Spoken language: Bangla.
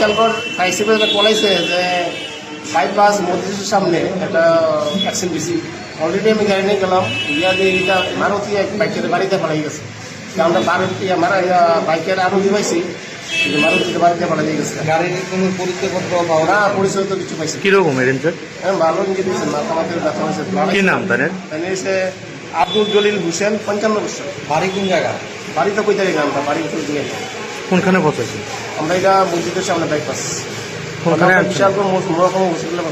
বিশালগড় আইসিপি বলাইছে যে বাইপাস মসজিদের সামনে একটা অ্যাক্সিডেন্ট বেশি অলরেডি আমি গাড়ি নিয়ে গেলাম গিয়া দিয়ে এটা মারুতি এক বাইকের বাড়িতে পালাই গেছে। কারণ মারুতি আমার বাইকের আরোহী পাইছি কিন্তু মারুতিতে বাড়িতে পালাই গেছে। গাড়ির কোনো পরিচয়পত্র পাওয়া না পরিচয় তো কিছু পাইছি কীরকম এরেঞ্জার হ্যাঁ ভালো নিয়ে দিয়েছে মাথা মাথায় ব্যথা হয়েছে। কি নাম তাই এসে আব্দুল জলিল হোসেন পঞ্চান্ন বছর। বাড়ি কোন জায়গা? বাড়ি তো কই তারিখ আমরা বাড়ি উত্তর দিকে কোনখানে পৌঁছেছে আমরা এটা মসজিদের সামনে বাইপাস? বিশাল করে মোড় হসপিটালে